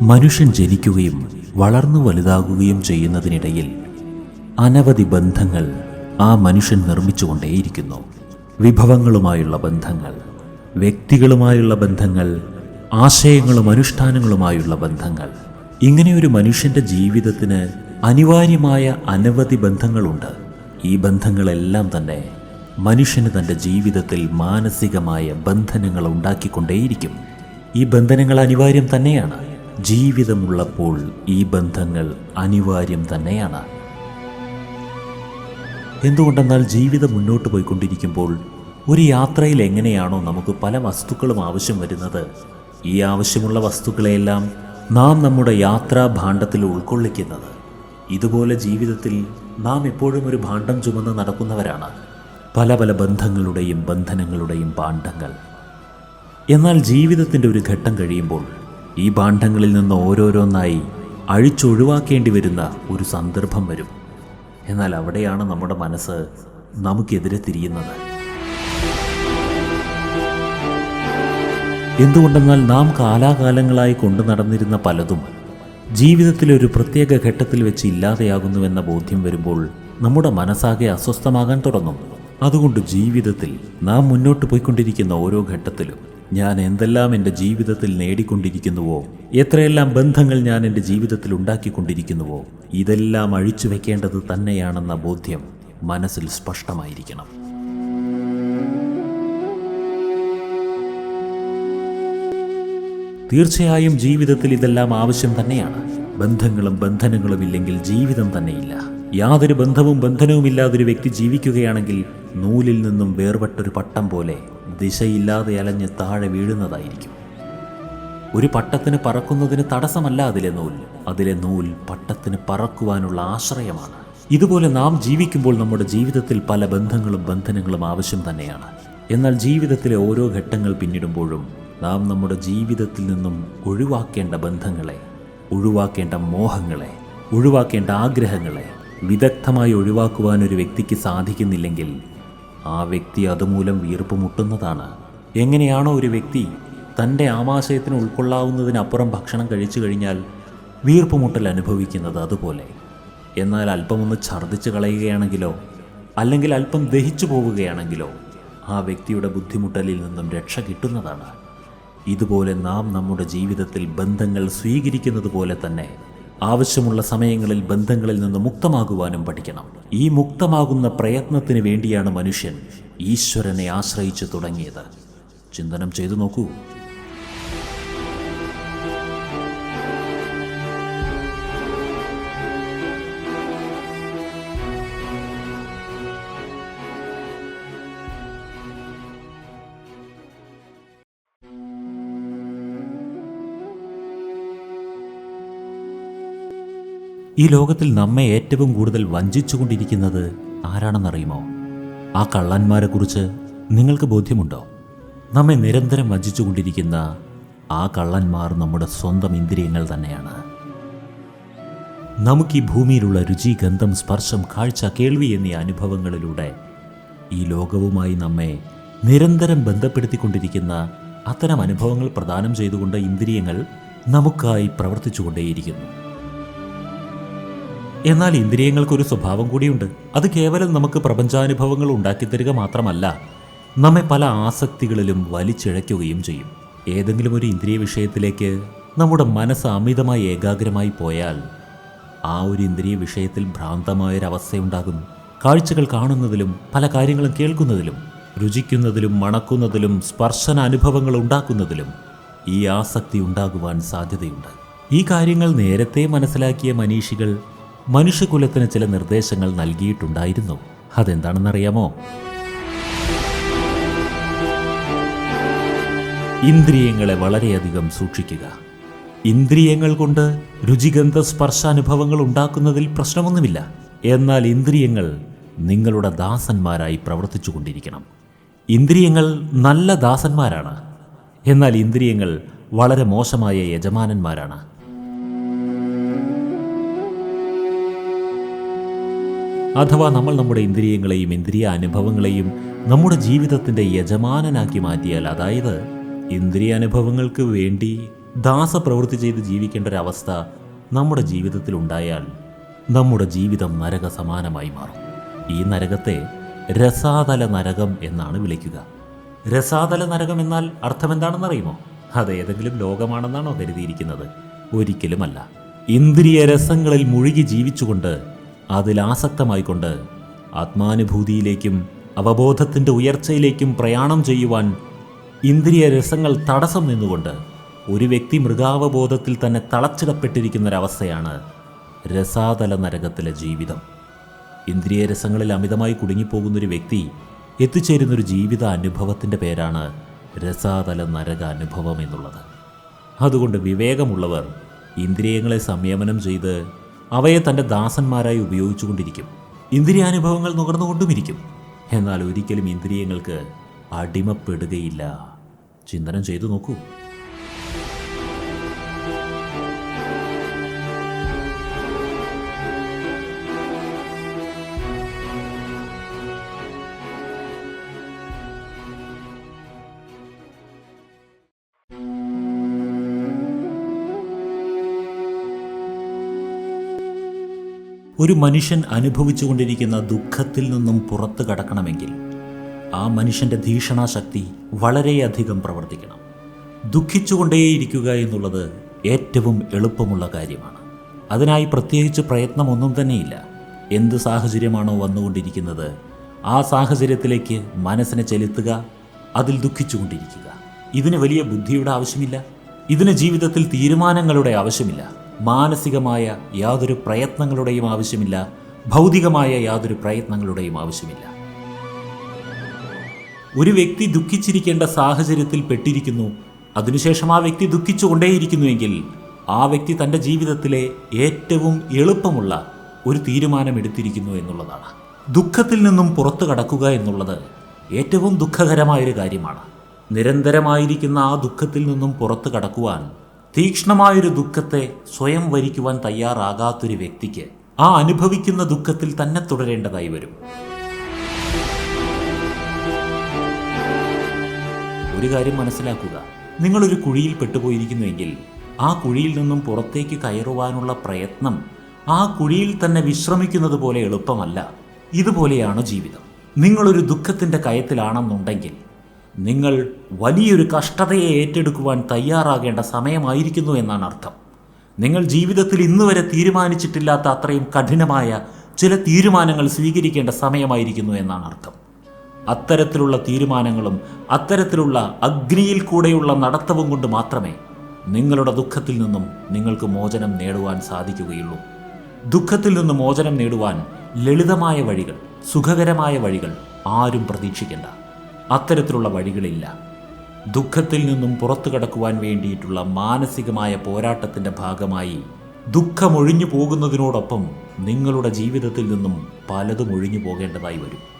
മനുഷ്യൻ ജനിക്കുകയും വളർന്നു വലുതാകുകയും ചെയ്യുന്നതിനിടയിൽ അനവധി ബന്ധങ്ങൾ ആ മനുഷ്യൻ നിർമ്മിച്ചുകൊണ്ടേയിരിക്കുന്നു. വിഭവങ്ങളുമായുള്ള ബന്ധങ്ങൾ വ്യക്തികളുമായുള്ള ബന്ധങ്ങൾ ആശയങ്ങളും അനുഷ്ഠാനങ്ങളുമായുള്ള ബന്ധങ്ങൾ. ഇങ്ങനെയൊരു മനുഷ്യന്റെ ജീവിതത്തിന് അനിവാര്യമായ അനവധി ബന്ധങ്ങളുണ്ട്. ഈ ബന്ധങ്ങളെല്ലാം തന്നെ മനുഷ്യന് തന്റെ ജീവിതത്തിൽ മാനസികമായ ബന്ധനങ്ങൾ ഉണ്ടാക്കിക്കൊണ്ടേയിരിക്കും. ഈ ബന്ധനങ്ങൾ അനിവാര്യം തന്നെയാണ്. ജീവിതമുള്ളപ്പോൾ ഈ ബന്ധങ്ങൾ അനിവാര്യം തന്നെയാണ്. എന്തുകൊണ്ടെന്നാൽ ജീവിതം മുന്നോട്ട് പോയിക്കൊണ്ടിരിക്കുമ്പോൾ ഒരു യാത്രയിൽ എങ്ങനെയാണോ നമുക്ക് പല വസ്തുക്കളും ആവശ്യം വരുന്നത്. ഈ ആവശ്യമുള്ള വസ്തുക്കളെയെല്ലാം നാം നമ്മുടെ യാത്രാ ഭാണ്ഡത്തിൽ ഉൾക്കൊള്ളിക്കുന്നത്. ഇതുപോലെ ജീവിതത്തിൽ നാം എപ്പോഴും ഒരു ഭാണ്ഡം ചുമന്ന് നടക്കുന്നവരാണ്. പല പല ബന്ധങ്ങളുടെയും ബന്ധനങ്ങളുടെയും ഭാണ്ഡങ്ങൾ. എന്നാൽ ജീവിതത്തിന്റെ ഒരു ഘട്ടം കഴിയുമ്പോൾ ഈ ഭാണ്ഡങ്ങളിൽ നിന്ന് ഓരോരോന്നായി അഴിച്ചൊഴിവാക്കേണ്ടി വരുന്ന ഒരു സന്ദർഭം വരും. എന്നാൽ അവിടെയാണ് നമ്മുടെ മനസ്സ് നമുക്കെതിരെ തിരിയുന്നത്. എന്തുകൊണ്ടെന്നാൽ നാം കാലാകാലങ്ങളായി കൊണ്ടു നടന്നിരുന്ന പലതും ജീവിതത്തിലെ ഒരു പ്രത്യേക ഘട്ടത്തിൽ വെച്ച് ഇല്ലാതെയാകുന്നുവെന്ന ബോധ്യം വരുമ്പോൾ നമ്മുടെ മനസ്സാകെ അസ്വസ്ഥമാകാൻ തുടങ്ങും. അതുകൊണ്ട് ജീവിതത്തിൽ നാം മുന്നോട്ട് പോയിക്കൊണ്ടിരിക്കുന്ന ഓരോ ഘട്ടത്തിലും ഞാൻ എന്തെല്ലാം എന്റെ ജീവിതത്തിൽ നേടിക്കൊണ്ടിരിക്കുന്നുവോ എത്രയെല്ലാം ബന്ധങ്ങൾ ഞാൻ എന്റെ ജീവിതത്തിൽ ഉണ്ടാക്കിക്കൊണ്ടിരിക്കുന്നുവോ ഇതെല്ലാം അഴിച്ചു വെക്കേണ്ടത് തന്നെയാണെന്ന ബോധ്യം മനസ്സിൽ സ്പഷ്ടമായിരിക്കണം. തീർച്ചയായും ജീവിതത്തിൽ ഇതെല്ലാം ആവശ്യം തന്നെയാണ്. ബന്ധങ്ങളും ബന്ധനങ്ങളും ഇല്ലെങ്കിൽ ജീവിതം തന്നെയില്ല. യാതൊരു ബന്ധവും ബന്ധനവും ബന്ധനവുമില്ലാതൊരു വ്യക്തി ജീവിക്കുകയാണെങ്കിൽ നൂലിൽ നിന്നും വേർപെട്ടൊരു പട്ടം പോലെ ദിശയില്ലാതെ അലഞ്ഞ് താഴെ വീഴുന്നതായിരിക്കും. ഒരു പട്ടത്തിന് പറക്കുന്നതിന് തടസ്സമല്ല അതിലെ നൂൽ. അതിലെ നൂൽ പട്ടത്തിന് പറക്കുവാനുള്ള ആശ്രയമാണ്. ഇതുപോലെ നാം ജീവിക്കുമ്പോൾ നമ്മുടെ ജീവിതത്തിൽ പല ബന്ധങ്ങളും ബന്ധനങ്ങളും ആവശ്യം തന്നെയാണ്. എന്നാൽ ജീവിതത്തിലെ ഓരോ ഘട്ടങ്ങൾ പിന്നിടുമ്പോഴും നാം നമ്മുടെ ജീവിതത്തിൽ നിന്നും ഒഴിവാക്കേണ്ട ബന്ധങ്ങളെ ഒഴിവാക്കേണ്ട മോഹങ്ങളെ ഒഴിവാക്കേണ്ട ആഗ്രഹങ്ങളെ വിദഗ്ധമായി ഒഴിവാക്കുവാൻ ഒരു വ്യക്തിക്ക് സാധിക്കുന്നില്ലെങ്കിൽ ആ വ്യക്തി അതുമൂലം വീർപ്പ് മുട്ടുന്നതാണ്. എങ്ങനെയാണോ ഒരു വ്യക്തി തന്റെ ആമാശയത്തിന് ഉൾക്കൊള്ളാവുന്നതിനപ്പുറം ഭക്ഷണം കഴിച്ചു കഴിഞ്ഞാൽ വീർപ്പ് മുട്ടൽ അനുഭവിക്കുന്നത് അതുപോലെ. എന്നാൽ അല്പമൊന്ന് ഛർദ്ദിച്ച് കളയുകയാണെങ്കിലോ അല്ലെങ്കിൽ അല്പം ദഹിച്ചു പോവുകയാണെങ്കിലോ ആ വ്യക്തിയുടെ ബുദ്ധിമുട്ടലിൽ നിന്നും രക്ഷ കിട്ടുന്നതാണ്. ഇതുപോലെ നാം നമ്മുടെ ജീവിതത്തിൽ ബന്ധങ്ങൾ സ്വീകരിക്കുന്നത് പോലെ തന്നെ ആവശ്യമുള്ള സമയങ്ങളിൽ ബന്ധങ്ങളിൽ നിന്ന് മുക്തമാകുവാനും പഠിക്കണം. ഈ മുക്തമാകുന്ന പ്രയത്നത്തിന് വേണ്ടിയാണ് മനുഷ്യൻ ഈശ്വരനെ ആശ്രയിച്ചു തുടങ്ങിയത്. ചിന്തനം ചെയ്തു നോക്കൂ. ഈ ലോകത്തിൽ നമ്മെ ഏറ്റവും കൂടുതൽ വഞ്ചിച്ചുകൊണ്ടിരിക്കുന്നത് ആരാണെന്നറിയുമോ? ആ കള്ളന്മാരെക്കുറിച്ച് നിങ്ങൾക്ക് ബോധ്യമുണ്ടോ? നമ്മെ നിരന്തരം വഞ്ചിച്ചുകൊണ്ടിരിക്കുന്ന ആ കള്ളന്മാർ നമ്മുടെ സ്വന്തം ഇന്ദ്രിയങ്ങൾ തന്നെയാണ്. നമുക്ക് ഈ ഭൂമിയിലുള്ള രുചി ഗന്ധം സ്പർശം കാഴ്ച കേൾവി എന്നീ അനുഭവങ്ങളിലൂടെ ഈ ലോകവുമായി നമ്മെ നിരന്തരം ബന്ധപ്പെടുത്തിക്കൊണ്ടിരിക്കുന്ന അത്തരം അനുഭവങ്ങൾ പ്രദാനം ചെയ്തുകൊണ്ട് ഇന്ദ്രിയങ്ങൾ നമുക്കായി പ്രവർത്തിച്ചുകൊണ്ടേയിരിക്കുന്നു. എന്നാൽ ഇന്ദ്രിയങ്ങൾക്കൊരു സ്വഭാവം കൂടിയുണ്ട്. അത് കേവലം നമുക്ക് പ്രപഞ്ചാനുഭവങ്ങൾ ഉണ്ടാക്കിത്തരിക മാത്രമല്ല നമ്മെ പല ആസക്തികളിലും വലിച്ചിഴയ്ക്കുകയും ചെയ്യും. ഏതെങ്കിലും ഒരു ഇന്ദ്രിയ വിഷയത്തിലേക്ക് നമ്മുടെ മനസ്സ് അമിതമായി ഏകാഗ്രമായി പോയാൽ ആ ഒരു ഇന്ദ്രിയ വിഷയത്തിൽ ഭ്രാന്തമായൊരവസ്ഥയുണ്ടാകും കാഴ്ചകൾ കാണുന്നതിലും പല കാര്യങ്ങളും കേൾക്കുന്നതിലും രുചിക്കുന്നതിലും മണക്കുന്നതിലും സ്പർശന അനുഭവങ്ങൾ ഉണ്ടാക്കുന്നതിലും ഈ ആസക്തി ഉണ്ടാകുവാൻ സാധ്യതയുണ്ട്. ഈ കാര്യങ്ങൾ നേരത്തെ മനസ്സിലാക്കിയ മനീഷികൾ മനുഷ്യകുലത്തിന് ചില നിർദ്ദേശങ്ങൾ നൽകിയിട്ടുണ്ടായിരുന്നു. അതെന്താണെന്നറിയാമോ? ഇന്ദ്രിയങ്ങളെ വളരെയധികം സൂക്ഷിക്കുക. ഇന്ദ്രിയങ്ങൾ കൊണ്ട് രുചിഗന്ധ സ്പർശാനുഭവങ്ങൾ ഉണ്ടാക്കുന്നതിൽ പ്രശ്നമൊന്നുമില്ല. എന്നാൽ ഇന്ദ്രിയങ്ങൾ നിങ്ങളുടെ ദാസന്മാരായി പ്രവർത്തിച്ചു കൊണ്ടിരിക്കണം ഇന്ദ്രിയങ്ങൾ നല്ല ദാസന്മാരാണ്. എന്നാൽ ഇന്ദ്രിയങ്ങൾ വളരെ മോശമായ യജമാനന്മാരാണ്. അഥവാ നമ്മൾ നമ്മുടെ ഇന്ദ്രിയങ്ങളെയും ഇന്ദ്രിയ അനുഭവങ്ങളെയും നമ്മുടെ ജീവിതത്തിന്റെ യജമാനനാക്കി മാറ്റിയാൽ അതായത് ഇന്ദ്രിയ അനുഭവങ്ങൾക്ക് വേണ്ടി ദാസപ്രവൃത്തി ചെയ്ത് ജീവിക്കേണ്ട ഒരവസ്ഥ നമ്മുടെ ജീവിതത്തിൽ ഉണ്ടായാൽ നമ്മുടെ ജീവിതം നരക സമാനമായി മാറും. ഈ നരകത്തെ രസാതല നരകം എന്നാണ് വിളിക്കുക. രസാതല നരകം എന്നാൽ അർത്ഥമെന്താണെന്നറിയുമോ അത് ഏതെങ്കിലും ലോകമാണെന്നാണോ കരുതിയിരിക്കുന്നത്? ഒരിക്കലുമല്ല. ഇന്ദ്രിയ രസങ്ങളിൽ മുഴുകി ജീവിച്ചുകൊണ്ട് അതിൽ ആസക്തമായിക്കൊണ്ട് ആത്മാനുഭൂതിയിലേക്കും അവബോധത്തിന്റെ ഉയർച്ചയിലേക്കും പ്രയാണം ചെയ്യുവാൻ ഇന്ദ്രിയ രസങ്ങൾ തടസ്സം നിന്നുകൊണ്ട് ഒരു വ്യക്തി മൃഗാവബോധത്തിൽ തന്നെ തളച്ചിടപ്പെട്ടിരിക്കുന്നൊരവസ്ഥയാണ് രസാതല നരകത്തിലെ ജീവിതം. ഇന്ദ്രിയ രസങ്ങളിൽ അമിതമായി കുടുങ്ങിപ്പോകുന്നൊരു വ്യക്തി എത്തിച്ചേരുന്നൊരു ജീവിത അനുഭവത്തിന്റെ പേരാണ് രസാതല നരക അനുഭവം എന്നുള്ളത്. അതുകൊണ്ട് വിവേകമുള്ളവർ ഇന്ദ്രിയങ്ങളെ സംയമനം ചെയ്ത് അവയെ തന്റെ ദാസന്മാരായി ഉപയോഗിച്ചുകൊണ്ടിരിക്കും. ഇന്ദ്രിയാനുഭവങ്ങൾ നുകർന്നുകൊണ്ടുമിരിക്കും. എന്നാൽ ഒരിക്കലും ഇന്ദ്രിയങ്ങൾക്ക് അടിമപ്പെടുകയില്ല. ചിന്തനം ചെയ്തു നോക്കൂ. ഒരു മനുഷ്യൻ അനുഭവിച്ചുകൊണ്ടിരിക്കുന്ന ദുഃഖത്തിൽ നിന്നും പുറത്തു കടക്കണമെങ്കിൽ ആ മനുഷ്യന്റെ ധീഷണാശക്തി വളരെയധികം പ്രവർത്തിക്കണം. ദുഃഖിച്ചുകൊണ്ടേയിരിക്കുക എന്നുള്ളത് ഏറ്റവും എളുപ്പമുള്ള കാര്യമാണ്. അതിനായി പ്രത്യേകിച്ച് പ്രയത്നമൊന്നും തന്നെയില്ല. എന്ത് സാഹചര്യമാണോ വന്നുകൊണ്ടിരിക്കുന്നത് ആ സാഹചര്യത്തിലേക്ക് മനസ്സിനെ ചെലുത്തുക അതിൽ ദുഃഖിച്ചുകൊണ്ടിരിക്കുക. ഇതിന് വലിയ ബുദ്ധിയുടെ ആവശ്യമില്ല. ഇതിന് ജീവിതത്തിൽ തീരുമാനങ്ങളുടെ ആവശ്യമില്ല. മാനസികമായ യാതൊരു പ്രയത്നങ്ങളുടെയും ആവശ്യമില്ല. ഭൗതികമായ യാതൊരു പ്രയത്നങ്ങളുടെയും ആവശ്യമില്ല. ഒരു വ്യക്തി ദുഃഖിച്ചിരിക്കേണ്ട സാഹചര്യത്തിൽ പെട്ടിരിക്കുന്നു. അതിനുശേഷം ആ വ്യക്തി ദുഃഖിച്ചുകൊണ്ടേയിരിക്കുന്നുവെങ്കിൽ ആ വ്യക്തി തന്റെ ജീവിതത്തിലെ ഏറ്റവും എളുപ്പമുള്ള ഒരു തീരുമാനം എടുത്തിരിക്കുന്നു എന്നുള്ളതാണ്. ദുഃഖത്തിൽ നിന്നും പുറത്തു കടക്കുക എന്നുള്ളത് ഏറ്റവും ദുഃഖകരമായൊരു കാര്യമാണ്. നിരന്തരമായിരിക്കുന്ന ആ ദുഃഖത്തിൽ നിന്നും പുറത്തു കടക്കുവാൻ തീക്ഷ്ണമായൊരു ദുഃഖത്തെ സ്വയം വരിക്കുവാൻ തയ്യാറാകാത്തൊരു വ്യക്തിക്ക് ആ അനുഭവിക്കുന്ന ദുഃഖത്തിൽ തന്നെ തുടരേണ്ടതായി വരും. ഒരു കാര്യം മനസ്സിലാക്കുക. നിങ്ങളൊരു കുഴിയിൽ പെട്ടുപോയിരിക്കുന്നുവെങ്കിൽ ആ കുഴിയിൽ നിന്നും പുറത്തേക്ക് കയറുവാനുള്ള പ്രയത്നം ആ കുഴിയിൽ തന്നെ വിശ്രമിക്കുന്നത് പോലെ എളുപ്പമല്ല. ഇതുപോലെയാണ് ജീവിതം. നിങ്ങളൊരു ദുഃഖത്തിന്റെ കയത്തിലാണെന്നുണ്ടെങ്കിൽ നിങ്ങൾ വലിയൊരു കഷ്ടതയെ ഏറ്റെടുക്കുവാൻ തയ്യാറാകേണ്ട സമയമായിരിക്കുന്നു എന്നാണ് അർത്ഥം. നിങ്ങൾ ജീവിതത്തിൽ ഇന്ന് വരെ തീരുമാനിച്ചിട്ടില്ലാത്ത അത്രയും കഠിനമായ ചില തീരുമാനങ്ങൾ സ്വീകരിക്കേണ്ട സമയമായിരിക്കുന്നു എന്നാണ് അർത്ഥം. അത്തരത്തിലുള്ള തീരുമാനങ്ങളും അത്തരത്തിലുള്ള അഗ്നിയിൽ കൂടെയുള്ള നടത്തവും കൊണ്ട് മാത്രമേ നിങ്ങളുടെ ദുഃഖത്തിൽ നിന്നും നിങ്ങൾക്ക് മോചനം നേടുവാൻ സാധിക്കുകയുള്ളൂ. ദുഃഖത്തിൽ നിന്ന് മോചനം നേടുവാൻ ലളിതമായ വഴികൾ സുഖകരമായ വഴികൾ ആരും പ്രതീക്ഷിക്കേണ്ട. അത്തരത്തിലുള്ള വഴികളില്ല. ദുഃഖത്തിൽ നിന്നും പുറത്തു കടക്കുവാൻ വേണ്ടിയിട്ടുള്ള മാനസികമായ പോരാട്ടത്തിന്റെ ഭാഗമായി ദുഃഖമൊഴിഞ്ഞു പോകുന്നതിനോടൊപ്പം നിങ്ങളുടെ ജീവിതത്തിൽ നിന്നും പലതും ഒഴിഞ്ഞു പോകേണ്ടതായി വരും.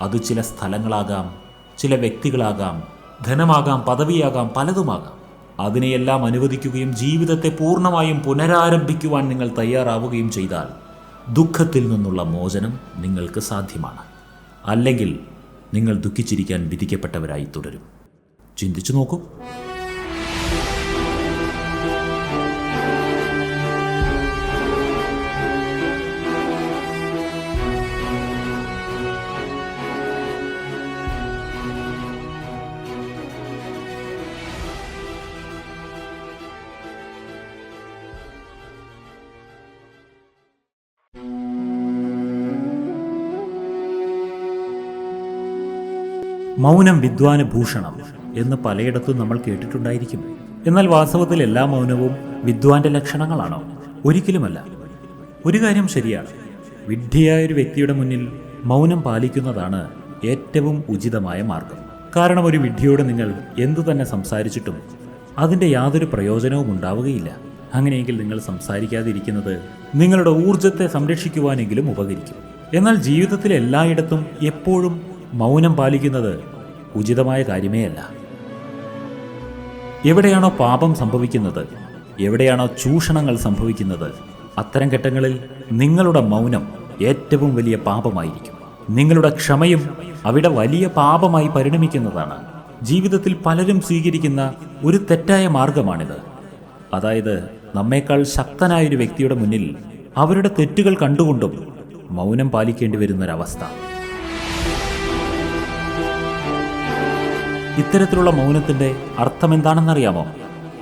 അത് ചില സ്ഥലങ്ങളാകാം ചില വ്യക്തികളാകാം ധനമാകാം പദവിയാകാം പലതുമാകാം. അതിനെയെല്ലാം അനുവദിക്കുകയും ജീവിതത്തെ പൂർണമായും പുനരാരംഭിക്കുവാൻ നിങ്ങൾ തയ്യാറാവുകയും ചെയ്താൽ ദുഃഖത്തിൽ നിന്നുള്ള മോചനം നിങ്ങൾക്ക് സാധ്യമാണ്. അല്ലെങ്കിൽ നിങ്ങൾ ദുഃഖിച്ചിരിക്കാൻ വിധിക്കപ്പെട്ടവരായി തുടരും. ചിന്തിച്ചു നോക്കൂ. മൗനം വിദ്വാന് ഭൂഷണം എന്ന് പലയിടത്തും നമ്മൾ കേട്ടിട്ടുണ്ടായിരിക്കും. എന്നാൽ വാസ്തവത്തിൽ എല്ലാ മൗനവും വിദ്വാന്റെ ലക്ഷണങ്ങളാണോ? ഒരിക്കലുമല്ല. ഒരു കാര്യം ശരിയാണ്. വിഡ്ഢിയായ ഒരു വ്യക്തിയുടെ മുന്നിൽ മൗനം പാലിക്കുന്നതാണ് ഏറ്റവും ഉചിതമായ മാർഗം. കാരണം ഒരു വിഡ്ഢിയോട് നിങ്ങൾ എന്തു തന്നെ സംസാരിച്ചിട്ടും അതിന്റെ യാതൊരു പ്രയോജനവും ഉണ്ടാവുകയില്ല. അങ്ങനെയെങ്കിൽ നിങ്ങൾ സംസാരിക്കാതിരിക്കുന്നത് നിങ്ങളുടെ ഊർജത്തെ സംരക്ഷിക്കുവാനെങ്കിലും ഉപകരിക്കും. എന്നാൽ ജീവിതത്തിൽ എല്ലായിടത്തും എപ്പോഴും മൗനം പാലിക്കുന്നത് ഉചിതമായ കാര്യമേ അല്ല എവിടെയാണോ പാപം സംഭവിക്കുന്നത് എവിടെയാണോ ചൂഷണങ്ങൾ സംഭവിക്കുന്നത് അത്തരം ഘട്ടങ്ങളിൽ നിങ്ങളുടെ മൗനം ഏറ്റവും വലിയ പാപമായിരിക്കും. നിങ്ങളുടെ ക്ഷമയും അവിടെ വലിയ പാപമായി പരിണമിക്കുന്നതാണ്. ജീവിതത്തിൽ പലരും സ്വീകരിക്കുന്ന ഒരു തെറ്റായ മാർഗമാണിത്. അതായത് നമ്മേക്കാൾ ശക്തനായൊരു വ്യക്തിയുടെ മുന്നിൽ അവരുടെ തെറ്റുകൾ കണ്ടുകൊണ്ടും മൗനം പാലിക്കേണ്ടി വരുന്നൊരവസ്ഥ. ഇത്തരത്തിലുള്ള മൗനത്തിന്റെ അർത്ഥം എന്താണെന്നറിയാമോ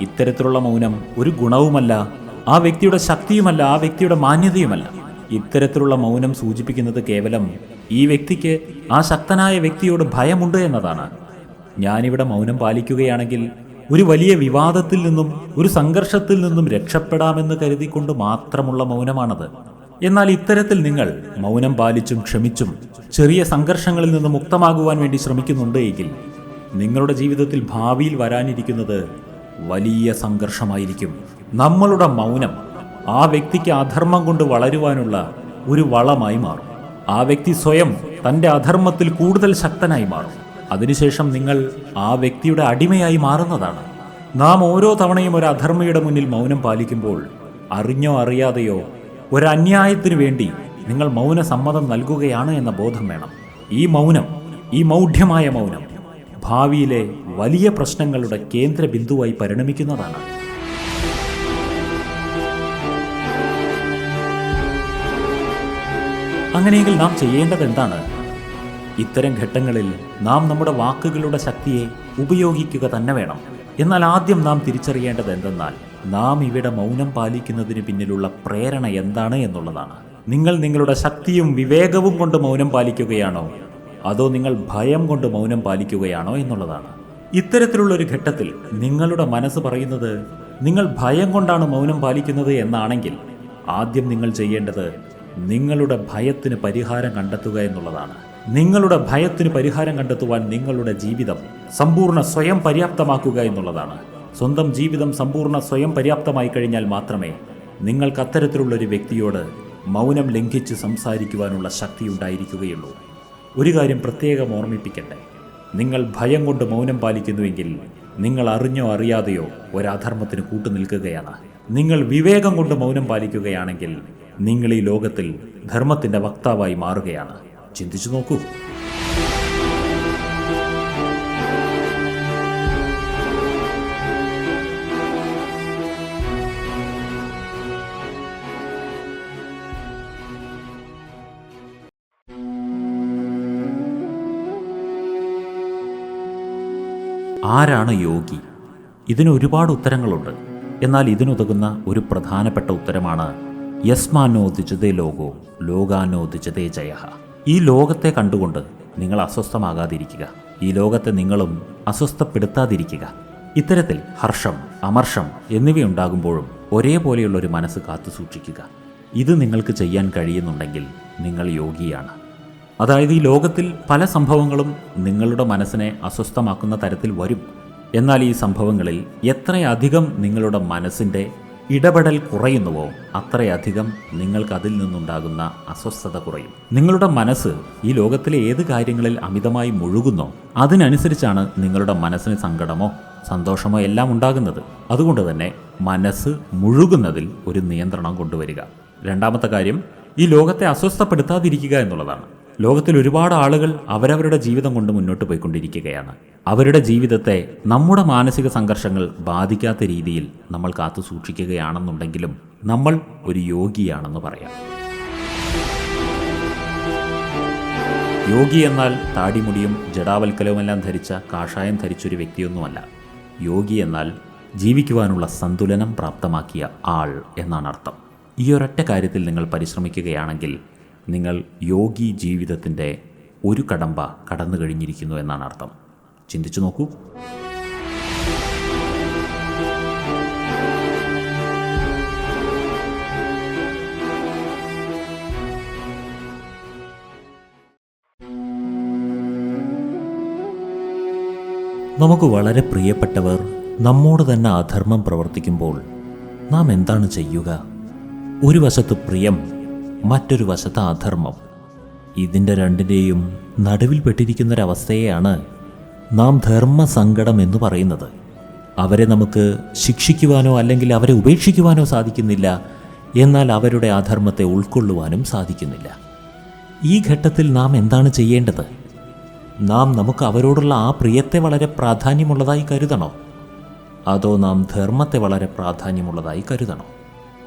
ഇത്തരത്തിലുള്ള മൗനം ഒരു ഗുണവുമല്ല ആ വ്യക്തിയുടെ ശക്തിയുമല്ല ആ വ്യക്തിയുടെ മാന്യതയുമല്ല. ഇത്തരത്തിലുള്ള മൗനം സൂചിപ്പിക്കുന്നത് കേവലം ഈ വ്യക്തിക്ക് ആ ശക്തനായ വ്യക്തിയോട് ഭയമുണ്ട് എന്നതാണ്. ഞാനിവിടെ മൗനം പാലിക്കുകയാണെങ്കിൽ ഒരു വലിയ വിവാദത്തിൽ നിന്നും ഒരു സംഘർഷത്തിൽ നിന്നും രക്ഷപ്പെടാമെന്ന് കരുതിക്കൊണ്ട് മാത്രമുള്ള മൗനമാണത്. എന്നാൽ ഇത്തരത്തിൽ നിങ്ങൾ മൗനം പാലിച്ചും ക്ഷമിച്ചും ചെറിയ സംഘർഷങ്ങളിൽ നിന്ന് മുക്തമാകുവാൻ വേണ്ടി ശ്രമിക്കുന്നുണ്ട് എങ്കിൽ നിങ്ങളുടെ ജീവിതത്തിൽ ഭാവിയിൽ വരാനിരിക്കുന്നത് വലിയ സംഘർഷമായിരിക്കും. നമ്മളുടെ മൗനം ആ വ്യക്തിക്ക് അധർമ്മം കൊണ്ട് വളരുവാനുള്ള ഒരു വളമായി മാറും. ആ വ്യക്തി സ്വയം തന്റെ അധർമ്മത്തിൽ കൂടുതൽ ശക്തനായി മാറും. അതിനുശേഷം നിങ്ങൾ ആ വ്യക്തിയുടെ അടിമയായി മാറുന്നതാണ്. നാം ഓരോ തവണയും ഒരു അധർമ്മയുടെ മുന്നിൽ മൗനം പാലിക്കുമ്പോൾ അറിഞ്ഞോ അറിയാതെയോ ഒരു അന്യായത്തിനു വേണ്ടി നിങ്ങൾ മൗന സമ്മതം നൽകുകയാണ് എന്ന ബോധം വേണം. ഈ മൗനം ഈ മൗഢ്യമായ മൗനം ഭാവിയിലെ വലിയ പ്രശ്നങ്ങളുടെ കേന്ദ്ര ബിന്ദുവായി പരിണമിക്കുന്നതാണ്. അങ്ങനെയെങ്കിൽ നാം ചെയ്യേണ്ടത് എന്താണ്? ഇത്തരം ഘട്ടങ്ങളിൽ നാം നമ്മുടെ വാക്കുകളുടെ ശക്തിയെ ഉപയോഗിക്കുക തന്നെ വേണം. എന്നാൽ ആദ്യം നാം തിരിച്ചറിയേണ്ടത് എന്തെന്നാൽ നാം ഇവിടെ മൗനം പാലിക്കുന്നതിന് പിന്നിലുള്ള പ്രേരണ എന്താണ് എന്നുള്ളതാണ്. നിങ്ങൾ നിങ്ങളുടെ ശക്തിയും വിവേകവും കൊണ്ട് മൗനം പാലിക്കുകയാണോ? അതോ നിങ്ങൾ ഭയം കൊണ്ട് മൗനം പാലിക്കുകയാണോ എന്നുള്ളതാണ്. ഇത്തരത്തിലുള്ളൊരു ഘട്ടത്തിൽ നിങ്ങളുടെ മനസ്സ് പറയുന്നത് നിങ്ങൾ ഭയം കൊണ്ടാണ് മൗനം പാലിക്കുന്നത് എന്നാണെങ്കിൽ ആദ്യം നിങ്ങൾ ചെയ്യേണ്ടത് നിങ്ങളുടെ ഭയത്തിന് പരിഹാരം കണ്ടെത്തുക എന്നുള്ളതാണ്. നിങ്ങളുടെ ഭയത്തിന് പരിഹാരം കണ്ടെത്തുവാൻ നിങ്ങളുടെ ജീവിതം സമ്പൂർണ സ്വയം പര്യാപ്തമാക്കുക എന്നുള്ളതാണ്. സ്വന്തം ജീവിതം സമ്പൂർണ സ്വയം പര്യാപ്തമായി കഴിഞ്ഞാൽ മാത്രമേ നിങ്ങൾക്ക് അത്തരത്തിലുള്ളൊരു വ്യക്തിയോട് മൗനം ലംഘിച്ച് സംസാരിക്കുവാനുള്ള ശക്തി ഉണ്ടായിരിക്കുകയുള്ളൂ. ഒരു കാര്യം പ്രത്യേകം ഓർമ്മിപ്പിക്കട്ടെ. നിങ്ങൾ ഭയം കൊണ്ട് മൗനം പാലിക്കുന്നുവെങ്കിൽ നിങ്ങൾ അറിഞ്ഞോ അറിയാതെയോ ഒരധർമ്മത്തിന് കൂട്ടുനിൽക്കുകയാണ്. നിങ്ങൾ വിവേകം കൊണ്ട് മൗനം പാലിക്കുകയാണെങ്കിൽ നിങ്ങൾ ഈ ലോകത്തിൽ ധർമ്മത്തിന്റെ വക്താവായി മാറുകയാണ്. ചിന്തിച്ചു നോക്കൂ. ആരാണ് യോഗി? ഇതിന് ഒരുപാട് ഉത്തരങ്ങളുണ്ട്. എന്നാൽ ഇതിനുതകുന്ന ഒരു പ്രധാനപ്പെട്ട ഉത്തരമാണ് യസ്മാനോദിജതേ ലോകോ ലോകാനോദിജതേ ജയ. ഈ ലോകത്തെ കണ്ടുകൊണ്ട് നിങ്ങൾ അസ്വസ്ഥമാകാതിരിക്കുക. ഈ ലോകത്തെ നിങ്ങളും അസ്വസ്ഥപ്പെടുത്താതിരിക്കുക. ഇത്തരത്തിൽ ഹർഷം അമർഷം എന്നിവയുണ്ടാകുമ്പോഴും ഒരേപോലെയുള്ള ഒരു മനസ്സ് കാത്തു സൂക്ഷിക്കുക ഇത് നിങ്ങൾക്ക് ചെയ്യാൻ കഴിയുന്നുണ്ടെങ്കിൽ നിങ്ങൾ യോഗിയാണ്. അതായത് ഈ ലോകത്തിൽ പല സംഭവങ്ങളും നിങ്ങളുടെ മനസ്സിനെ അസ്വസ്ഥമാക്കുന്ന തരത്തിൽ വരും. എന്നാൽ ഈ സംഭവങ്ങളിൽ എത്രയധികം നിങ്ങളുടെ മനസ്സിന്റെ ഇടപെടൽ കുറയുന്നുവോ അത്രയധികം നിങ്ങൾക്ക് അതിൽ നിന്നുണ്ടാകുന്ന അസ്വസ്ഥത കുറയും. നിങ്ങളുടെ മനസ്സ് ഈ ലോകത്തിലെ ഏത് കാര്യങ്ങളിൽ അമിതമായി മുഴുകുന്നോ അതിനനുസരിച്ചാണ് നിങ്ങളുടെ മനസ്സിന് സങ്കടമോ സന്തോഷമോ എല്ലാം ഉണ്ടാകുന്നത്. അതുകൊണ്ട് തന്നെ മനസ്സ് മുഴുകുന്നതിൽ ഒരു നിയന്ത്രണം കൊണ്ടുവരിക. രണ്ടാമത്തെ കാര്യം ഈ ലോകത്തെ അസ്വസ്ഥപ്പെടുത്താതിരിക്കുക എന്നുള്ളതാണ്. ലോകത്തിൽ ഒരുപാട് ആളുകൾ അവരവരുടെ ജീവിതം കൊണ്ട് മുന്നോട്ട് പോയിക്കൊണ്ടിരിക്കുകയാണ്. അവരുടെ ജീവിതത്തെ നമ്മുടെ മാനസിക സംഘർഷങ്ങൾ ബാധിക്കാത്ത രീതിയിൽ നമ്മൾ കാത്തു സൂക്ഷിക്കുകയാണെന്നുണ്ടെങ്കിലും നമ്മൾ ഒരു യോഗിയാണെന്ന് പറയാം. യോഗി എന്നാൽ താടിമുടിയും ജടാവൽക്കലവുമെല്ലാം ധരിച്ച കാഷായം ധരിച്ചൊരു വ്യക്തിയൊന്നുമല്ല. യോഗി എന്നാൽ ജീവിക്കുവാനുള്ള സന്തുലനം പ്രാപ്തമാക്കിയ ആൾ എന്നാണ് അർത്ഥം. ഈ ഒരൊറ്റ കാര്യത്തിൽ നിങ്ങൾ പരിശ്രമിക്കുകയാണെങ്കിൽ നിങ്ങൾ യോഗി ജീവിതത്തിന്റെ ഒരു കടമ്പ കടന്നു കഴിഞ്ഞിരിക്കുന്നു എന്നാണ് അർത്ഥം. ചിന്തിച്ചു നോക്കൂ. നമുക്ക് വളരെ പ്രിയപ്പെട്ടവർ നമ്മോട് തന്നെ അധർമ്മം പ്രവർത്തിക്കുമ്പോൾ നാം എന്താണ് ചെയ്യുക? ഒരു വശത്ത് പ്രിയം മറ്റൊരു വശത്ത് അധർമ്മം. ഇതിന്റെ രണ്ടിന്റെയും നടുവിൽ പെട്ടിരിക്കുന്നൊരവസ്ഥയെയാണ് നാം ധർമ്മസങ്കടം എന്ന് പറയുന്നത്. അവരെ നമുക്ക് ശിക്ഷിക്കുവാനോ അല്ലെങ്കിൽ അവരെ ഉപേക്ഷിക്കുവാനോ സാധിക്കുന്നില്ല. എന്നാൽ അവരുടെ അധർമ്മത്തെ ഉൾക്കൊള്ളുവാനും സാധിക്കുന്നില്ല. ഈ ഘട്ടത്തിൽ നാം എന്താണ് ചെയ്യേണ്ടത്? നാം നമുക്ക് അവരോടുള്ള ആ പ്രിയത്തെ വളരെ പ്രാധാന്യമുള്ളതായി കരുതണോ? അതോ നാം ധർമ്മത്തെ വളരെ പ്രാധാന്യമുള്ളതായി കരുതണോ?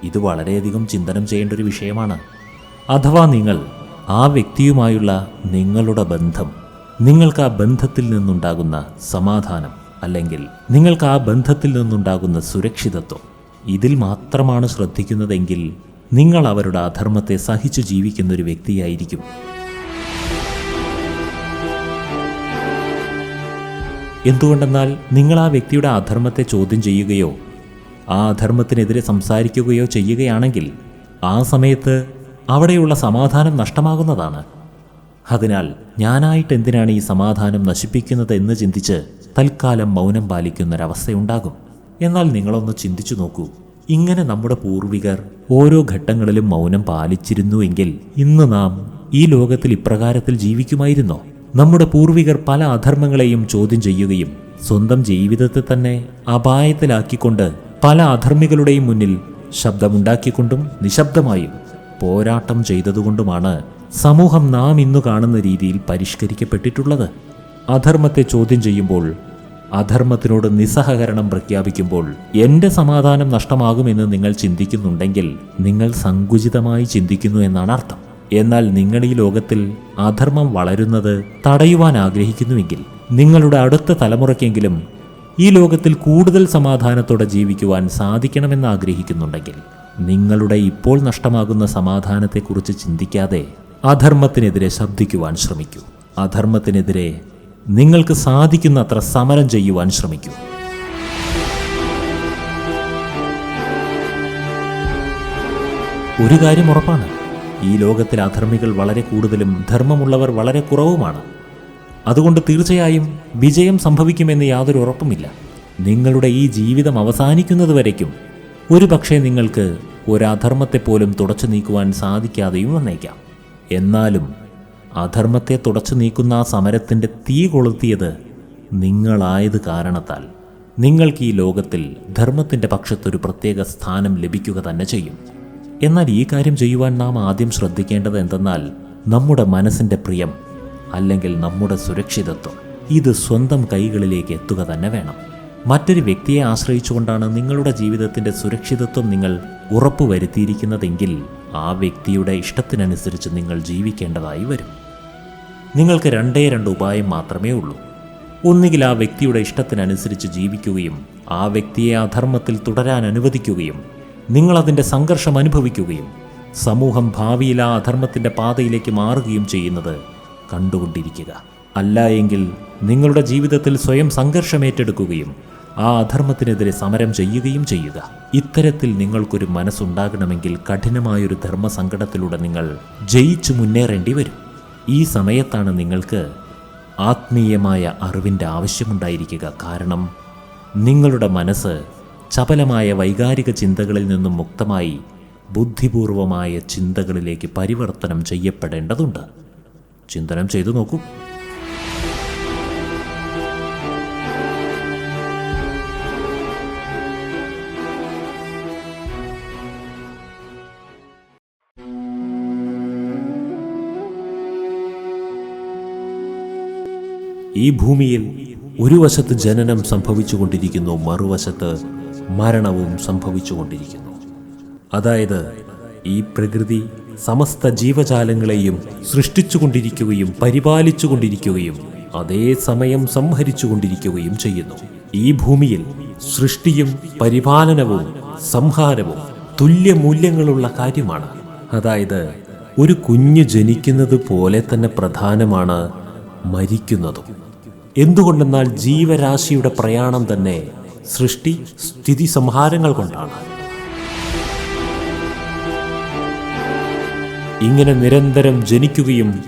ഇത് വളരെയധികം ചിന്തനം ചെയ്യേണ്ട ഒരു വിഷയമാണ്. അഥവാ നിങ്ങൾ ആ വ്യക്തിയുമായുള്ള നിങ്ങളുടെ ബന്ധം നിങ്ങൾക്ക് ആ ബന്ധത്തിൽ നിന്നുണ്ടാകുന്ന സമാധാനം അല്ലെങ്കിൽ നിങ്ങൾക്ക് ആ ബന്ധത്തിൽ നിന്നുണ്ടാകുന്ന സുരക്ഷിതത്വം ഇതിൽ മാത്രമാണ് ശ്രദ്ധിക്കുന്നതെങ്കിൽ നിങ്ങൾ അവരുടെ അധർമ്മത്തെ സഹിച്ചു ജീവിക്കുന്ന ഒരു വ്യക്തിയായിരിക്കും. എന്തുകൊണ്ടെന്നാൽ നിങ്ങൾ ആ വ്യക്തിയുടെ അധർമ്മത്തെ ചോദ്യം ചെയ്യുകയോ ആ അധർമ്മത്തിനെതിരെ സംസാരിക്കുകയോ ചെയ്യുകയാണെങ്കിൽ ആ സമയത്ത് അവിടെയുള്ള സമാധാനം നഷ്ടമാകുന്നതാണ്. അതിനാൽ ഞാനായിട്ട് എന്തിനാണ് ഈ സമാധാനം നശിപ്പിക്കുന്നത് എന്ന് ചിന്തിച്ച് തൽക്കാലം മൗനം പാലിക്കുന്നൊരവസ്ഥയുണ്ടാകും. എന്നാൽ നിങ്ങളൊന്ന് ചിന്തിച്ചു നോക്കൂ. ഇങ്ങനെ നമ്മുടെ പൂർവികർ ഓരോ ഘട്ടങ്ങളിലും മൗനം പാലിച്ചിരുന്നുവെങ്കിൽ ഇന്ന് നാം ഈ ലോകത്തിൽ ഇപ്രകാരത്തിൽ ജീവിക്കുമായിരുന്നോ? നമ്മുടെ പൂർവികർ പല അധർമ്മങ്ങളെയും ചോദ്യം ചെയ്യുകയും സ്വന്തം ജീവിതത്തെ തന്നെ അപായത്തിലാക്കിക്കൊണ്ട് പല അധർമ്മികളുടെയും മുന്നിൽ ശബ്ദമുണ്ടാക്കിക്കൊണ്ടും നിശബ്ദമായും പോരാട്ടം ചെയ്തതുകൊണ്ടുമാണ് സമൂഹം നാം ഇന്നു കാണുന്ന രീതിയിൽ പരിഷ്കരിക്കപ്പെട്ടിട്ടുള്ളത്. അധർമ്മത്തെ ചോദ്യം ചെയ്യുമ്പോൾ അധർമ്മത്തിനോട് നിസ്സഹകരണം പ്രഖ്യാപിക്കുമ്പോൾ എന്റെ സമാധാനം നഷ്ടമാകുമെന്ന് നിങ്ങൾ ചിന്തിക്കുന്നുണ്ടെങ്കിൽ നിങ്ങൾ സങ്കുചിതമായി ചിന്തിക്കുന്നു എന്നാണ് അർത്ഥം. എന്നാൽ നിങ്ങൾ ഈ ലോകത്തിൽ അധർമ്മം വളരുന്നത് തടയുവാൻ ആഗ്രഹിക്കുന്നുവെങ്കിൽ നിങ്ങളുടെ അടുത്ത തലമുറയ്ക്കെങ്കിലും ഈ ലോകത്തിൽ കൂടുതൽ സമാധാനത്തോടെ ജീവിക്കുവാൻ സാധിക്കണമെന്ന് ആഗ്രഹിക്കുന്നുണ്ടെങ്കിൽ നിങ്ങളുടെ ഇപ്പോൾ നഷ്ടമാകുന്ന സമാധാനത്തെക്കുറിച്ച് ചിന്തിക്കാതെ അധർമ്മത്തിനെതിരെ ശബ്ദിക്കുവാൻ ശ്രമിക്കൂ. അധർമ്മത്തിനെതിരെ നിങ്ങൾക്ക് സാധിക്കുന്നത്ര സമരം ചെയ്യുവാൻ ശ്രമിക്കൂ. ഒരു കാര്യം ഉറപ്പാണ്. ഈ ലോകത്തിൽ അധർമ്മികൾ വളരെ കൂടുതലും ധർമ്മമുള്ളവർ വളരെ കുറവുമാണ്. അതുകൊണ്ട് തീർച്ചയായും വിജയം സംഭവിക്കുമെന്ന് യാതൊരു ഉറപ്പുമില്ല. നിങ്ങളുടെ ഈ ജീവിതം അവസാനിക്കുന്നതുവരയ്ക്കും ഒരു പക്ഷേ നിങ്ങൾക്ക് ഒരു അധർമ്മത്തെപ്പോലും തുടച്ചു നീക്കുവാൻ സാധിക്കാതെയും വന്നേക്കാം. എന്നാലും അധർമ്മത്തെ തുടച്ചു നീക്കുന്ന ആ സമരത്തിന്റെ തീ കൊളുത്തിയത് നിങ്ങളായത് കാരണത്താൽ. നിങ്ങൾക്ക് ഈ ലോകത്തിൽ ധർമ്മത്തിന്റെ പക്ഷത്തൊരു പ്രത്യേക സ്ഥാനം ലഭിക്കുക തന്നെ ചെയ്യും. എന്നാൽ ഈ കാര്യം ചെയ്യുവാൻ നാം ആദ്യം ശ്രദ്ധിക്കേണ്ടത് എന്തെന്നാൽ നമ്മുടെ മനസ്സിന്റെ പ്രിയം അല്ലെങ്കിൽ നമ്മുടെ സുരക്ഷിതത്വം. ഇത് സ്വന്തം കൈകളിലേക്ക് എത്തുക തന്നെ വേണം. മറ്റൊരു വ്യക്തിയെ ആശ്രയിച്ചുകൊണ്ടാണ് നിങ്ങളുടെ ജീവിതത്തിന്റെ സുരക്ഷിതത്വം നിങ്ങൾ ഉറപ്പുവരുത്തിയിരിക്കുന്നതെങ്കിൽ ആ വ്യക്തിയുടെ ഇഷ്ടത്തിനനുസരിച്ച് നിങ്ങൾ ജീവിക്കേണ്ടതായി വരും. നിങ്ങൾക്ക് രണ്ടേ രണ്ട് ഉപായം മാത്രമേ ഉള്ളൂ. ഒന്നുകിൽ ആ വ്യക്തിയുടെ ഇഷ്ടത്തിനനുസരിച്ച് ജീവിക്കുകയും ആ വ്യക്തിയെ അധർമ്മത്തിൽ തുടരാൻ അനുവദിക്കുകയും നിങ്ങളതിന്റെ സംഘർഷം അനുഭവിക്കുകയും സമൂഹം ഭാവിയിൽ ആ അധർമ്മത്തിന്റെ പാതയിലേക്ക് മാറുകയും ചെയ്യുന്നത് കണ്ടുകൊണ്ടിരിക്കുക. അല്ല എങ്കിൽ നിങ്ങളുടെ ജീവിതത്തിൽ സ്വയം സംഘർഷമേറ്റെടുക്കുകയും ആ അധർമ്മത്തിനെതിരെ സമരം ചെയ്യുകയും ചെയ്യുക. ഇത്തരത്തിൽ നിങ്ങൾക്കൊരു മനസ്സുണ്ടാകണമെങ്കിൽ കഠിനമായൊരു ധർമ്മസങ്കടത്തിലൂടെ നിങ്ങൾ ജയിച്ചു മുന്നേറേണ്ടി വരും. ഈ സമയത്താണ് നിങ്ങൾക്ക് ആത്മീയമായ അറിവിന്റെ ആവശ്യമുണ്ടായിരിക്കുക. കാരണം നിങ്ങളുടെ മനസ്സ് ചപലമായ വൈകാരിക ചിന്തകളിൽ നിന്നും മുക്തമായി ബുദ്ധിപൂർവമായ ചിന്തകളിലേക്ക് പരിവർത്തനം ചെയ്യപ്പെടേണ്ടതുണ്ട്. ചിന്തനം ചെയ്തു നോക്കൂ. ഈ ഭൂമിയിൽ ഒരു വശത്ത് ജനനം സംഭവിച്ചുകൊണ്ടിരിക്കുന്നു മറുവശത്ത് മരണവും സംഭവിച്ചുകൊണ്ടിരിക്കുന്നു. അതായത് ഈ പ്രകൃതി സമസ്ത ജീവജാലങ്ങളെയും സൃഷ്ടിച്ചുകൊണ്ടിരിക്കുകയും പരിപാലിച്ചുകൊണ്ടിരിക്കുകയും അതേസമയം സംഹരിച്ചുകൊണ്ടിരിക്കുകയും ചെയ്യുന്നു. ഈ ഭൂമിയിൽ സൃഷ്ടിയും പരിപാലനവും സംഹാരവും തുല്യമൂല്യങ്ങളുള്ള കാര്യമാണ്. അതായത് ഒരു കുഞ്ഞ് ജനിക്കുന്നത് പോലെ തന്നെ പ്രധാനമാണ് മരിക്കുന്നതും. എന്തുകൊണ്ടെന്നാൽ ജീവരാശിയുടെ പ്രയാണം തന്നെ സൃഷ്ടി സ്ഥിതി സംഹാരങ്ങൾ കൊണ്ടാണ്. ഇങ്ങനെ നിരന്തരം ജനിക്കുകയും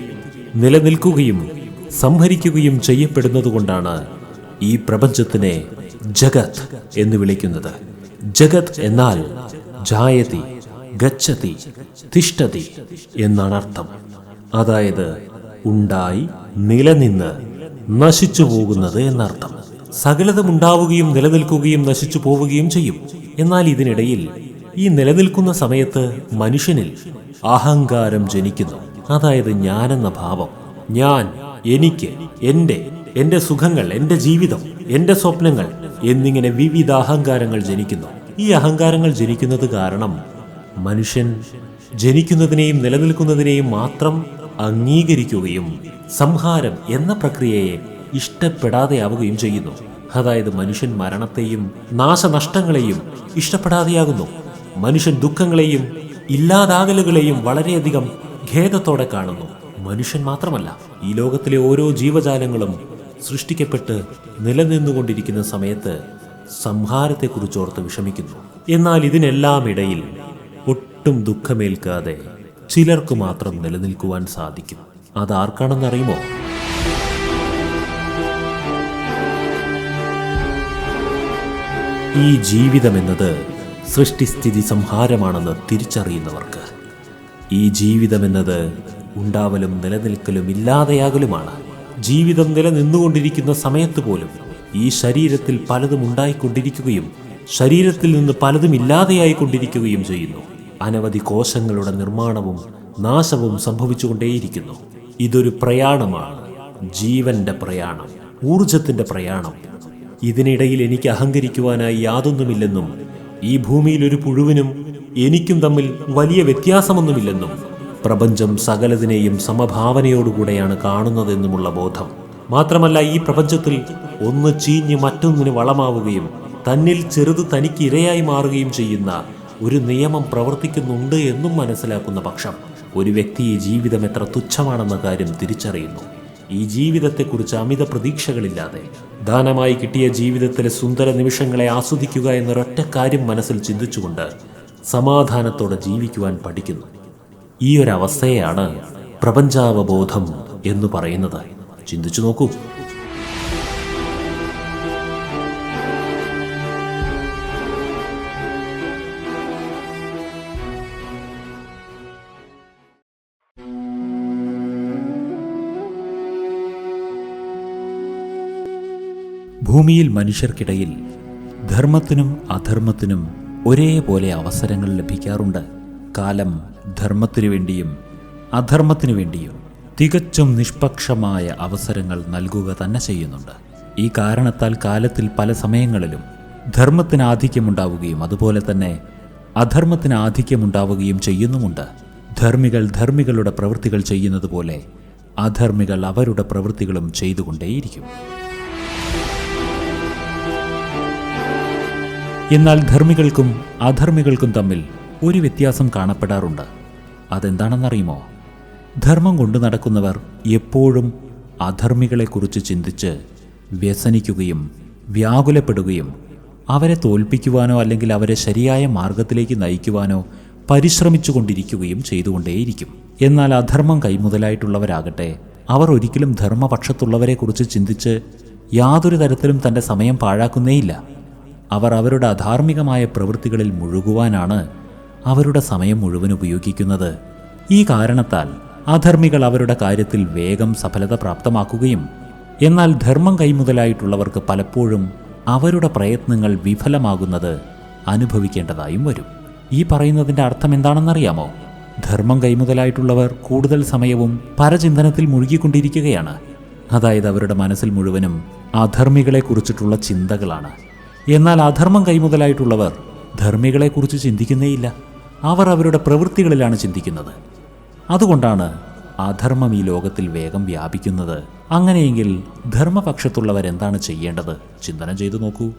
നിലനിൽക്കുകയും സംഹരിക്കുകയും ചെയ്യപ്പെടുന്നതുകൊണ്ടാണ് ഈ പ്രപഞ്ചത്തിനെ ജഗത് എന്ന് വിളിക്കുന്നത്. ജഗത് എന്നാൽ ജായതി ഗച്ഛതി തിഷ്ടതി എന്നാണ് അർത്ഥം. അതായത് ഉണ്ടായി നിലനിന്ന് നശിച്ചു പോകുന്നത് എന്നർത്ഥം. സകലതമുണ്ടാവുകയും നിലനിൽക്കുകയും നശിച്ചു പോവുകയും ചെയ്യും. എന്നാൽ ഇതിനിടയിൽ ഈ നിലനിൽക്കുന്ന സമയത്ത് മനുഷ്യനിൽ അഹങ്കാരം ജനിക്കുന്നു. അതായത് ഞാനെന്ന ഭാവം. ഞാൻ എനിക്ക് എന്റെ എന്റെ സുഖങ്ങൾ എന്റെ ജീവിതം എന്റെ സ്വപ്നങ്ങൾ എന്നിങ്ങനെ വിവിധ അഹങ്കാരങ്ങൾ ജനിക്കുന്നു. ഈ അഹങ്കാരങ്ങൾ ജനിക്കുന്നത് കാരണം മനുഷ്യൻ ജനിക്കുന്നതിനെയും നിലനിൽക്കുന്നതിനെയും മാത്രം അംഗീകരിക്കുകയും സംഹാരം എന്ന പ്രക്രിയയെ ഇഷ്ടപ്പെടാതെയാവുകയും ചെയ്യുന്നു. അതായത് മനുഷ്യൻ മരണത്തെയും നാശനഷ്ടങ്ങളെയും ഇഷ്ടപ്പെടാതെയാകുന്നു. മനുഷ്യൻ ദുഃഖങ്ങളെയും ഇല്ലാതാകലുകളെയും വളരെയധികം ഖേദത്തോടെ കാണുന്നു. മനുഷ്യൻ മാത്രമല്ല ഈ ലോകത്തിലെ ഓരോ ജീവജാലങ്ങളും സൃഷ്ടിക്കപ്പെട്ട് നിലനിന്നുകൊണ്ടിരിക്കുന്ന സമയത്ത് സംഹാരത്തെക്കുറിച്ചോർത്ത് വിഷമിക്കുന്നു. എന്നാൽ ഇതിനെല്ലാം ഇടയിൽ ഒട്ടും ദുഃഖമേൽക്കാതെ ചിലർക്ക് മാത്രം നിലനിൽക്കുവാൻ സാധിക്കും. അതാർക്കാണെന്നറിയുമോ? ഈ ജീവിതമെന്നത് സൃഷ്ടിസ്ഥിതി സംഹാരമാണെന്ന് തിരിച്ചറിയുന്നവർക്ക്. ഈ ജീവിതമെന്നത് ഉണ്ടാവലും നിലനിൽക്കലും ഇല്ലാതെയാകലുമാണ്. ജീവിതം നിലനിന്നുകൊണ്ടിരിക്കുന്ന സമയത്ത് പോലും ഈ ശരീരത്തിൽ പലതും ഉണ്ടായിക്കൊണ്ടിരിക്കുകയും ശരീരത്തിൽ നിന്ന് പലതും ഇല്ലാതെയായിക്കൊണ്ടിരിക്കുകയും ചെയ്യുന്നു. അനവധി കോശങ്ങളുടെ നിർമ്മാണവും നാശവും സംഭവിച്ചുകൊണ്ടേയിരിക്കുന്നു. ഇതൊരു പ്രയാണമാണ്. ജീവന്റെ പ്രയാണം ഊർജത്തിന്റെ പ്രയാണം. ഇതിനിടയിൽ എനിക്ക് അഹങ്കരിക്കുവാനായി യാതൊന്നുമില്ലെന്നും ഈ ഭൂമിയിൽ ഒരു പുഴുവിനും എനിക്കും തമ്മിൽ വലിയ വ്യത്യാസമൊന്നുമില്ലെന്നും പ്രപഞ്ചം സകലതിനെയും സമഭാവനയോടുകൂടെയാണ് കാണുന്നതെന്നുമുള്ള ബോധം. മാത്രമല്ല ഈ പ്രപഞ്ചത്തിൽ ഒന്ന് ചീഞ്ഞ് മറ്റൊന്നിന് വളമാവുകയും തന്നിൽ ചെറുത് തനിക്ക് ഇരയായി മാറുകയും ചെയ്യുന്ന ഒരു നിയമം പ്രവർത്തിക്കുന്നുണ്ട് എന്നും മനസ്സിലാക്കുന്ന പക്ഷം ഒരു വ്യക്തി ഈ ജീവിതം എത്ര തുച്ഛമാണെന്ന കാര്യം തിരിച്ചറിയുന്നു. ഈ ജീവിതത്തെക്കുറിച്ച് അമിത പ്രതീക്ഷകളില്ലാതെ ദാനമായി കിട്ടിയ ജീവിതത്തിലെ സുന്ദര നിമിഷങ്ങളെ ആസ്വദിക്കുക എന്നൊരൊറ്റ കാര്യം മനസ്സിൽ ചിന്തിച്ചുകൊണ്ട് സമാധാനത്തോടെ ജീവിക്കുവാൻ പഠിക്കുന്നു. ഈ ഒരവസ്ഥയാണ് പ്രപഞ്ചാവബോധം എന്ന് പറയുന്നത്. ചിന്തിച്ചു നോക്കൂ. ഭൂമിയിൽ മനുഷ്യർക്കിടയിൽ ധർമ്മത്തിനും അധർമ്മത്തിനും ഒരേപോലെ അവസരങ്ങൾ ലഭിക്കാറുണ്ട്. കാലം ധർമ്മത്തിനു വേണ്ടിയും അധർമ്മത്തിനു വേണ്ടിയും തികച്ചും നിഷ്പക്ഷമായ അവസരങ്ങൾ നൽകുക തന്നെ ചെയ്യുന്നുണ്ട്. ഈ കാരണത്താൽ കാലത്തിൽ പല സമയങ്ങളിലും ധർമ്മത്തിന് ആധിക്യമുണ്ടാവുകയും അതുപോലെ തന്നെ അധർമ്മത്തിന് ആധിക്യമുണ്ടാവുകയും ചെയ്യുന്നുമുണ്ട്. ധർമ്മികൾ ധർമ്മികളുടെ പ്രവൃത്തികൾ ചെയ്യുന്നത് പോലെ അധർമ്മികൾ അവരുടെ പ്രവൃത്തികളും ചെയ്തുകൊണ്ടേയിരിക്കും. എന്നാൽ ധർമ്മികൾക്കും അധർമ്മികൾക്കും തമ്മിൽ ഒരു വ്യത്യാസം കാണപ്പെടാറുണ്ട്. അതെന്താണെന്നറിയുമോ? ധർമ്മം കൊണ്ടു നടക്കുന്നവർ എപ്പോഴും അധർമ്മികളെക്കുറിച്ച് ചിന്തിച്ച് വ്യസനിക്കുകയും വ്യാകുലപ്പെടുകയും അവരെ തോൽപ്പിക്കുവാനോ അല്ലെങ്കിൽ അവരെ ശരിയായ മാർഗത്തിലേക്ക് നയിക്കുവാനോ പരിശ്രമിച്ചുകൊണ്ടിരിക്കുകയും ചെയ്തുകൊണ്ടേയിരിക്കും. എന്നാൽ അധർമ്മം കൈമുതലായിട്ടുള്ളവരാകട്ടെ അവർ ഒരിക്കലും ധർമ്മപക്ഷത്തുള്ളവരെക്കുറിച്ച് ചിന്തിച്ച് യാതൊരു തരത്തിലും തന്റെ സമയം പാഴാക്കുന്നേയില്ല. അവർ അവരുടെ അധാർമികമായ പ്രവൃത്തികളിൽ മുഴുകുവാനാണ് അവരുടെ സമയം മുഴുവൻ ഉപയോഗിക്കുന്നത്. ഈ കാരണത്താൽ അധർമ്മികൾ അവരുടെ കാര്യത്തിൽ വേഗം സഫലത പ്രാപ്തമാക്കുകയും എന്നാൽ ധർമ്മം കൈമുതലായിട്ടുള്ളവർക്ക് പലപ്പോഴും അവരുടെ പ്രയത്നങ്ങൾ വിഫലമാകുന്നത് അനുഭവിക്കേണ്ടതായും വരും. ഈ പറയുന്നതിന്റെ അർത്ഥം എന്താണെന്നറിയാമോ? ധർമ്മം കൈമുതലായിട്ടുള്ളവർ കൂടുതൽ സമയവും പരചിന്തനത്തിൽ മുഴുകിക്കൊണ്ടിരിക്കുകയാണ്. അതായത് അവരുടെ മനസ്സിൽ മുഴുവനും അധർമ്മികളെക്കുറിച്ചിട്ടുള്ള ചിന്തകളാണ്. എന്നാൽ അധർമ്മം കൈമുതലായിട്ടുള്ളവർ ധർമ്മികളെക്കുറിച്ച് ചിന്തിക്കുന്നേയില്ല. അവർ അവരുടെ പ്രവൃത്തികളിലാണ് ചിന്തിക്കുന്നത്. അതുകൊണ്ടാണ് അധർമ്മം ഈ ലോകത്തിൽ വേഗം വ്യാപിക്കുന്നത്. അങ്ങനെയെങ്കിൽ ധർമ്മപക്ഷത്തുള്ളവർ എന്താണ് ചെയ്യേണ്ടത്? ചിന്തനം ചെയ്തു നോക്കൂ.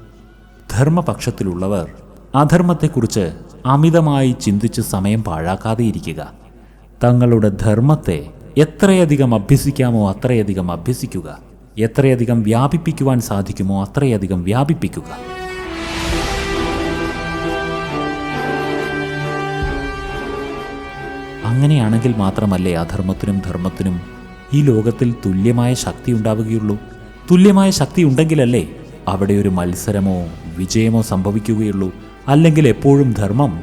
ധർമ്മപക്ഷത്തിലുള്ളവർ അധർമ്മത്തെക്കുറിച്ച് അമിതമായി ചിന്തിച്ച് സമയം പാഴാക്കാതെ ഇരിക്കുക. തങ്ങളുടെ ധർമ്മത്തെ എത്രയധികം അഭ്യസിക്കാമോ അത്രയധികം അഭ്യസിക്കുക. എത്രയധികം വ്യാപിപ്പിക്കുവാൻ സാധിക്കുമോ അത്രയധികം വ്യാപിപ്പിക്കുക. അങ്ങനെയാണെങ്കിൽ മാത്രമല്ലേ അധർമ്മത്തിനും ധർമ്മത്തിനും ഈ ലോകത്തിൽ തുല്യമായ ശക്തി ഉണ്ടാവുകയുള്ളൂ? തുല്യമായ ശക്തി ഉണ്ടെങ്കിലല്ലേ അവിടെ ഒരു മത്സരമോ വിജയമോ സംഭവിക്കുകയുള്ളൂ? അല്ലെങ്കിൽ എപ്പോഴും ധർമ്മം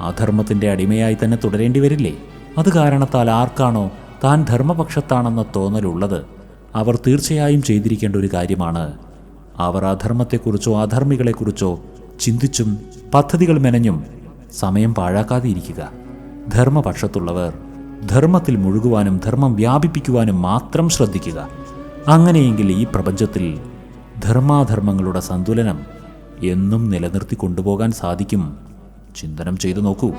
അധർമ്മത്തിന്റെ അടിമയായി തന്നെ തുടരേണ്ടി വരില്ലേ? അത് കാരണത്താൽ ആർക്കാണോ താൻ ധർമ്മപക്ഷത്താണെന്ന തോന്നലുള്ളത്? അവർ തീർച്ചയായും ചെയ്തിരിക്കേണ്ട ഒരു കാര്യമാണ്. അവർ അധർമ്മത്തെക്കുറിച്ചോ അധർമ്മികളെക്കുറിച്ചോ ചിന്തിച്ചും പദ്ധതികൾ മെനഞ്ഞും സമയം പാഴാക്കാതെ ഇരിക്കുക ധർമ്മപക്ഷത്തുള്ളവർ ധർമ്മത്തിൽ മുഴുകുവാനും ധർമ്മം വ്യാപിപ്പിക്കുവാനും മാത്രം ശ്രദ്ധിക്കുക. അങ്ങനെയെങ്കിൽ ഈ പ്രപഞ്ചത്തിൽ ധർമാധർമ്മങ്ങളുടെ സന്തുലനം എന്നും നിലനിർത്തി കൊണ്ടുപോകാൻ സാധിക്കും. ചിന്തനം ചെയ്തു നോക്കൂ.